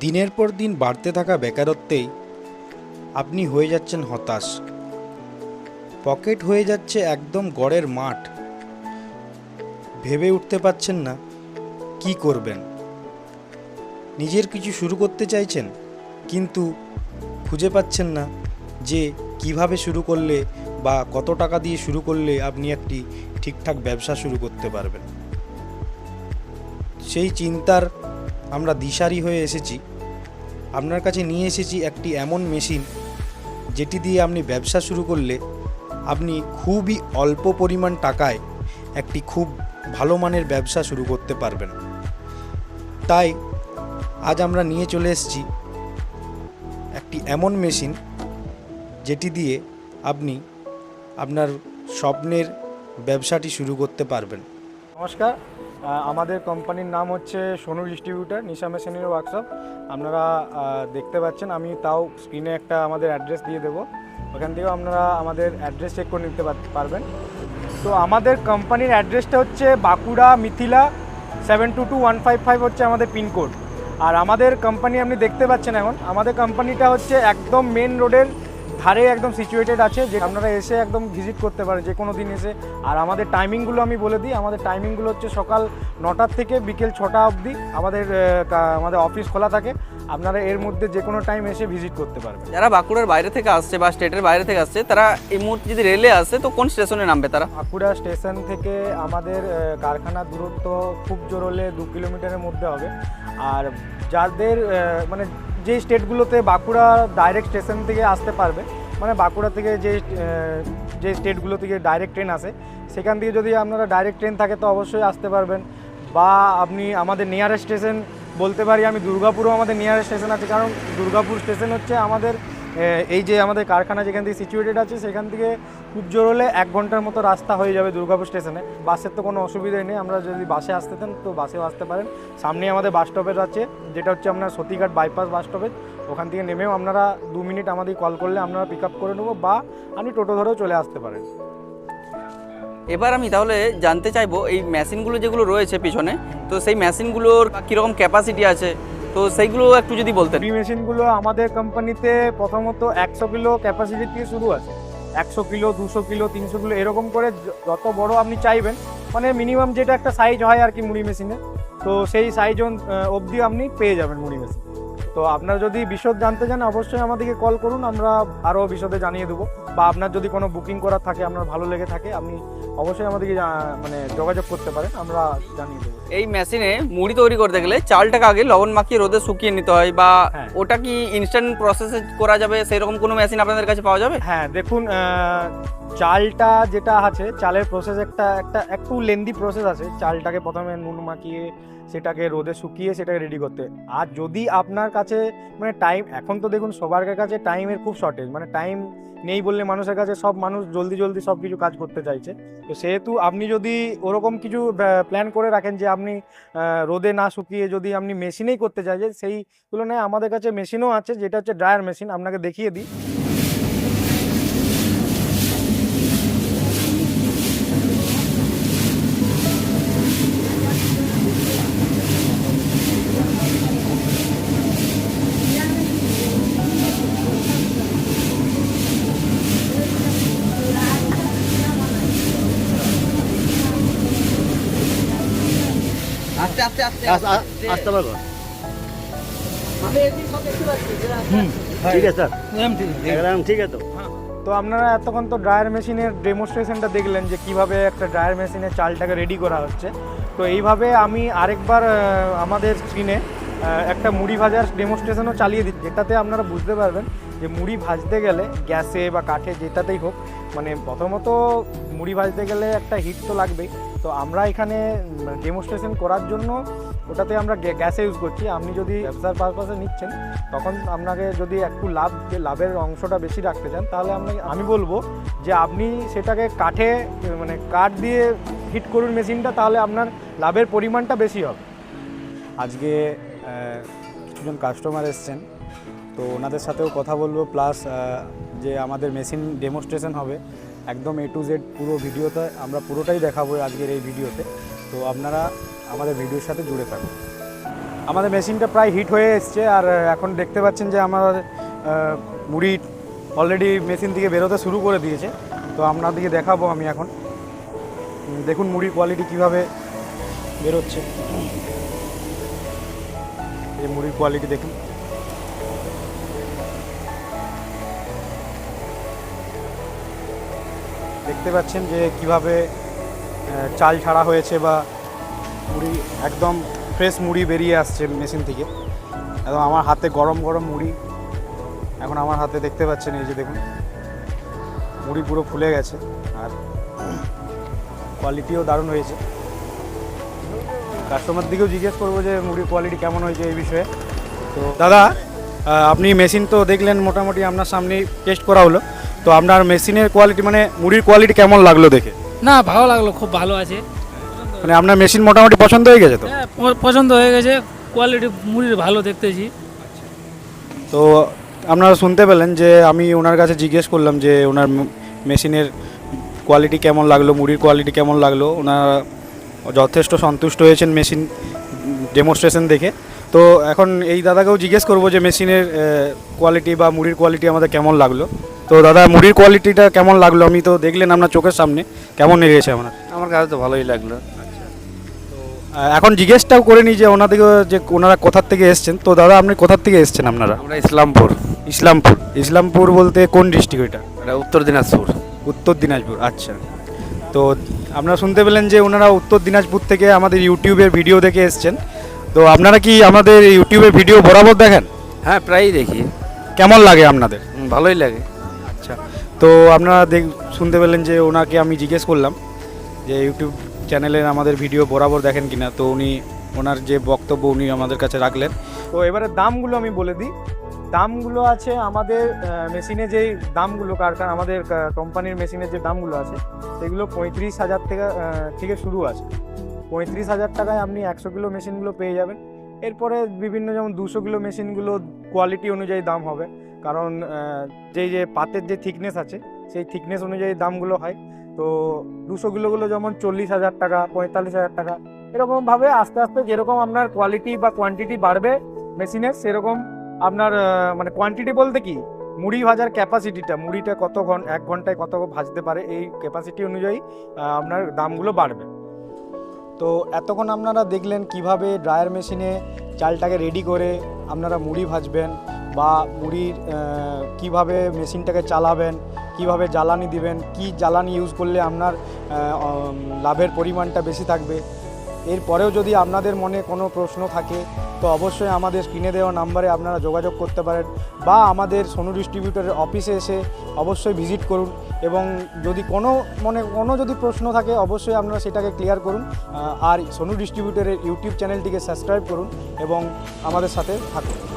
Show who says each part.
Speaker 1: দিনের পর দিন বাড়তে থাকা বেকারত্বেই আপনি হয়ে যাচ্ছেন হতাশ। পকেট হয়ে যাচ্ছে একদম গড়ের মাঠ। ভেবে উঠতে পারছেন না কি করবেন। নিজের কিছু শুরু করতে চাইছেন, কিন্তু খুঁজে পাচ্ছেন না যে কীভাবে শুরু করলে বা কত টাকা দিয়ে শুরু করলে আপনি একটি ঠিকঠাক ব্যবসা শুরু করতে পারবেন। সেই চিন্তার আমরা দিশারি হয়ে এসেছি। আপনার কাছে নিয়ে এসেছি একটি এমন মেশিন, যেটি দিয়ে আপনি ব্যবসা শুরু করলে আপনি খুবই অল্প পরিমাণ টাকায় একটি খুব ভালো মানের ব্যবসা শুরু করতে পারবেন। তাই, আজ আমরা নিয়ে চলে এসেছি একটি এমন মেশিন, যেটি দিয়ে আপনি আপনার স্বপ্নের ব্যবসাটি শুরু করতে পারবেন।
Speaker 2: নমস্কার আমাদের কোম্পানির নাম হচ্ছে সোনু ডিস্ট্রিবিউটার নিশা মেশিনের ওয়ার্কশপ আপনারা দেখতে পাচ্ছেন, আমি তাও স্ক্রিনে একটা আমাদের অ্যাড্রেস দিয়ে দেবো। ওখান থেকেও আপনারা আমাদের অ্যাড্রেস চেক করে নিতে পার- পারবেন। তো আমাদের কোম্পানির অ্যাড্রেসটা হচ্ছে Bankura Mithila seven two two one five five হচ্ছে আমাদের পিনকোড আর আমাদের কোম্পানি আপনি দেখতে পাচ্ছেন এখন, আমাদের কোম্পানিটা হচ্ছে একদম মেন রোডের ধারে একদম সিচুয়েটেড আছে যে আপনারা এসে একদম ভিজিট করতে পারেন যে কোনো দিন এসে। আর আমাদের টাইমিংগুলো আমি বলে দিই আমাদের টাইমিংগুলো হচ্ছে সকাল নটার থেকে বিকেল ছটা অবধি আমাদের আমাদের অফিস খোলা থাকে। আপনারা এর মধ্যে যে কোনো টাইম এসে ভিজিট করতে পারবেন।
Speaker 3: যারা বাঁকুড়ার বাইরে থেকে আসছে বা স্টেটের বাইরে থেকে আসছে তারা এই মুহূর্তে যদি রেলে আসে তো কোন স্টেশনে নামবে তারা?
Speaker 2: বাঁকুড়া স্টেশন থেকে আমাদের কারখানার দূরত্ব খুব জোর হলে দু কিলোমিটারের মধ্যে হবে। আর যাদের মানে যেই স্টেটগুলোতে বাঁকুড়া ডাইরেক্ট স্টেশন থেকে আসতে পারবে মানে বাঁকুড়া থেকে যে যে স্টেটগুলো থেকে ডাইরেক্ট ট্রেন আসে, সেখান থেকে যদি আপনারা ডাইরেক্ট ট্রেন থাকে তো অবশ্যই আসতে পারবেন। বা আপনি আমাদের নিয়ারেস্ট স্টেশন বলতে পারি আমি, দুর্গাপুরও আমাদের নিয়ারেস্ট স্টেশন আছে, কারণ দুর্গাপুর স্টেশন হচ্ছে আমাদের এই যে আমাদের কারখানা যেখান থেকে সিচুয়েটেড আছে, সেখান থেকে খুব জোর হলে এক ঘণ্টার মতো রাস্তা হয়ে যাবে দুর্গাপুর স্টেশনে বাসের তো কোনো অসুবিধাই নেই, আমরা যদি বাসে আসতে চান তো বাসেও আসতে পারেন। সামনে আমাদের বাস স্টপেজ আছে, যেটা হচ্ছে আপনার সতীঘাট বাইপাস বাস স্টপেজ ওখান থেকে নেমেও আপনারা দু মিনিট আমাদের কল করলে আমরা পিক আপ করে নেব বা আপনি টোটো ধরেও চলে আসতে পারেন।
Speaker 3: এবার আমি তাহলে জানতে চাইব, এই মেশিনগুলো যেগুলো রয়েছে পিছনে, তো সেই মেশিনগুলোর কীরকম ক্যাপাসিটি আছে? তো সেইগুলো একটু যদি বলতেন।
Speaker 2: ফ্রি মেশিনগুলো আমাদের কোম্পানিতে প্রথমত একশো কিলো ক্যাপাসিটি থেকে শুরু আছে। একশো কিলো, দুশো কিলো, তিনশো কিলো, এরকম করে যত বড় আপনি চাইবেন মানে মিনিমাম যেটা একটা সাইজ হয় আর কি মুড়ি মেশিনে তো সেই সাইজ অবধি আপনি পেয়ে যাবেন মুড়ি মেশিন তো আপনার যদি বিশদ জানতে চান অবশ্যই আমাদেরকে কল করুন আমরা আরও বিশদে জানিয়ে দেবো। বা আপনার যদি কোনো বুকিং করার থাকে আপনার ভালো লেগে থাকে আপনি অবশ্যই আমাদেরকে মানে যোগাযোগ করতে পারেন আমরা জানিয়ে দেবো।
Speaker 3: এই মেশিনে মুড়ি তৈরি করতে গেলে চালটাকে আগে লবণ মাখিয়ে রোদে শুকিয়ে নিতে হয় বা
Speaker 2: হ্যাঁ।
Speaker 3: ওটা কি ইনস্ট্যান্ট প্রসেসে করা যাবে? সেই রকম কোনো মেশিন আপনাদের কাছে পাওয়া যাবে?
Speaker 2: হ্যাঁ দেখুন চালটা যেটা আছে চালের প্রসেস একটা একটা একটু লেন্দি প্রসেস আছে। চালটাকে প্রথমে নুন মাখিয়ে সেটাকে রোদে শুকিয়ে সেটাকে রেডি করতে। আর যদি আপনার কাছে মানে টাইম এখন তো দেখুন সবার কাছে টাইমের খুব শর্টেজ মানে টাইম নেই বললে মানুষের কাছে সব মানুষ জলদি জলদি সব কিছু কাজ করতে চাইছে। তো সেহেতু আপনি যদি ওরকম কিছু প্ল্যান করে রাখেন যে আপনি রোদে না শুকিয়ে যদি আপনি মেশিনেই করতে চাইছেন, সেই তুলনায় আমাদের কাছে মেশিনও আছে, যেটা হচ্ছে ড্রায়ার মেশিন আপনাকে দেখিয়ে দিই।
Speaker 3: আস্তে আস্তে আস্তে
Speaker 4: আসতে পারব ঠিক আছে স্যার। ঠিক আছে। তো
Speaker 2: তো আপনারা এতক্ষণ তো ড্রায়ার মেশিনের ডেমনস্ট্রেশনটা দেখলেন যে কীভাবে একটা ড্রায়ার মেশিনে চালটাকে রেডি করা হচ্ছে। তো এইভাবে আমি আরেকবার আমাদের স্ক্রিনে একটা মুড়ি ভাজার ডেমনস্ট্রেশনও চালিয়ে দিচ্ছি যেটাতে আপনারা বুঝতে পারবেন যে মুড়ি ভাজতে গেলে গ্যাসে বা কাঠে যেটাতেই হোক মানে প্রথমত মুড়ি ভাজতে গেলে একটা হিট তো লাগবেই। তো আমরা এখানে ডেমনস্ট্রেশন করার জন্য ওটাতে আমরা গ্যা- গ্যাসে ইউজ করছি। আপনি যদি ব্যবসার পারপাসে নিচ্ছেন, তখন আপনাকে যদি একটু লাভ লাভের অংশটা বেশি রাখতে চান, তাহলে আপনি আমি বলব যে আপনি সেটাকে কাঠে মানে কাঠ দিয়ে হিট করুন মেশিনটা, তাহলে আপনার লাভের পরিমাণটা বেশি হবে। আজকে কিছুজন কাস্টমার এসছেন, তো ওনাদের সাথেও কথা বলব। প্লাস যে আমাদের মেশিন ডেমনস্ট্রেশন হবে একদম এ টু জেড পুরো ভিডিওতে আমরা পুরোটাই দেখাবো আজকের এই ভিডিওতে। তো আপনারা আমাদের ভিডিওর সাথে জুড়ে থাকুন। আমাদের মেশিনটা প্রায় হিট হয়ে এসছে আর এখন দেখতে পাচ্ছেন যে আমার মুড়ি অলরেডি মেশিন থেকে বেরোতে শুরু করে দিয়েছে। তো আপনাদেরকে দেখাবো আমি এখন। দেখুন মুড়ির কোয়ালিটি কীভাবে বেরোচ্ছে। এই মুড়ির কোয়ালিটি দেখুন। দেখতে পাচ্ছেন যে কীভাবে চাল ছাড়া হয়েছে বা মুড়ি, একদম ফ্রেশ মুড়ি বেরিয়ে আসছে মেশিন থেকে। একদম আমার হাতে গরম গরম মুড়ি। এখন আমার হাতে দেখতে পাচ্ছেন এই যে দেখুন, মুড়ি পুরো ফুলে গেছে আর কোয়ালিটিও দারুণ হয়েছে। কাস্টমার দিকেও জিজ্ঞেস করব যে মুড়ির কোয়ালিটি কেমন হয়েছে এই বিষয়ে। তো দাদা আপনি মেশিন তো দেখলেন, মোটামুটি আপনার সামনেই টেস্ট করা হলো। তো আপনার মেশিনের কোয়ালিটি মানে মুড়ির কোয়ালিটি কেমন লাগল দেখে?
Speaker 5: না ভালো লাগল খুব ভালো আছে।
Speaker 2: মানে আপনার মেশিন মোটামুটি পছন্দ হয়ে গেছে তো?
Speaker 5: হ্যাঁ, প- পছন্দ হয়ে গেছে কোয়ালিটি মুড়ির ভালো দেখতেছি।
Speaker 2: তো আপনারা শুনতে পেলেন যে আমি ওনার কাছে জিজ্ঞেস করলাম যে ওনার ম- মেশিনের কোয়ালিটি কেমন লাগল মুড়ির কোয়ালিটি কেমন লাগল? ওনারা যথেষ্ট সন্তুষ্ট হয়েছেন মেশিন ডেমনস্ট্রেশন দেখে। তো এখন এই দাদাকেও জিজ্ঞেস করব যে মেশিনের কোয়ালিটি বা মুড়ির কোয়ালিটি আমাদের কেমন লাগল। তো দাদা মুড়ির কোয়ালিটিটা কেমন লাগল? আমি তো দেখলেন আপনার চোখের সামনে। কেমন লেগেছে আপনার?
Speaker 6: আমার কাছে তো ভালোই লাগল।
Speaker 2: আহ, এখন জিজ্ঞেসটাও করে নিই যে ওনাদেরকে যে ওনারা কোথার থেকে এসছেন। তো দাদা আপনি কোথার থেকে এসছেন আপনারা?
Speaker 6: আমরা ইসলামপুর।
Speaker 2: ইসলামপুর। ইসলামপুর বলতে কোন ডিস্ট্রিক্ট এটা?
Speaker 6: এটা উত্তর দিনাজপুর।
Speaker 2: উত্তর দিনাজপুর আচ্ছা। তো আপনারা শুনতে পেলেন যে ওনারা উত্তর দিনাজপুর থেকে আমাদের ইউটিউবের ভিডিও দেখে এসছেন। তো আপনারা কি আমাদের ইউটিউবের ভিডিও বরাবর দেখেন?
Speaker 6: হ্যাঁ প্রায়ই দেখি।
Speaker 2: কেমন লাগে আপনাদের?
Speaker 6: ভালোই লাগে।
Speaker 2: আচ্ছা তো আপনারা দেখ, শুনতে পেলেন যে ওনাকে আমি জিজ্ঞেস করলাম যে ইউটিউব চ্যানেলের আমাদের ভিডিও বরাবর দেখেন কিনা, তো উনি, ওনার যে বক্তব্য উনি আমাদের কাছে রাখলেন। তো এবারে দামগুলো আমি বলে দিই। দামগুলো আছে আমাদের মেশিনে যেই দামগুলো কারখানা আমাদের কোম্পানির মেশিনের যে দামগুলো আছে, সেগুলো পঁয়ত্রিশ হাজার থেকে থেকে শুরু আছে। পঁয়ত্রিশ হাজার টাকায় আপনি একশো কিলো মেশিনগুলো পেয়ে যাবেন। এরপরে বিভিন্ন যেমন দুশো কিলো মেশিনগুলো কোয়ালিটি অনুযায়ী দাম হবে। কারণ যেই যে পাতের যে থিকনেস আছে, সেই থিকনেস অনুযায়ী দামগুলো হয়। তো দুশো কিলোগুলো যেমন চল্লিশ হাজার টাকা, পঁয়তাল্লিশ হাজার টাকা, এরকমভাবে আস্তে আস্তে যেরকম আপনার কোয়ালিটি বা কোয়ান্টিটি বাড়বে মেশিনের সেরকম আপনার মানে কোয়ান্টিটি বলতে কি? মুড়ি ভাজার ক্যাপাসিটিটা মুড়িটা কত ঘন, এক ঘন্টায় কত ভাজতে পারে, এই ক্যাপাসিটি অনুযায়ী আপনার দামগুলো বাড়বে। তো এতক্ষণ আপনারা দেখলেন কীভাবে ড্রায়ার মেশিনে চালটাকে রেডি করে আপনারা মুড়ি ভাজবেন। বা মুড়ির কীভাবে মেশিনটাকে চালাবেন, কীভাবে জ্বালানি দিবেন, কি জ্বালানি ইউজ করলে আপনার লাভের পরিমাণটা বেশি থাকবে। এরপরেও যদি আপনাদের মনে কোনো প্রশ্ন থাকে, তো অবশ্যই আমাদের স্ক্রিনে দেওয়া নাম্বারে আপনারা যোগাযোগ করতে পারেন বা আমাদের সোনু ডিস্ট্রিবিউটরের অফিসে এসে অবশ্যই ভিজিট করুন এবং যদি কোনো মনে, কোনো যদি প্রশ্ন থাকে, অবশ্যই আপনারা সেটাকে ক্লিয়ার করুন আর সোনু ডিস্ট্রিবিউটরের ইউটিউব চ্যানেলটিকে সাবস্ক্রাইব করুন এবং আমাদের সাথে থাকুন।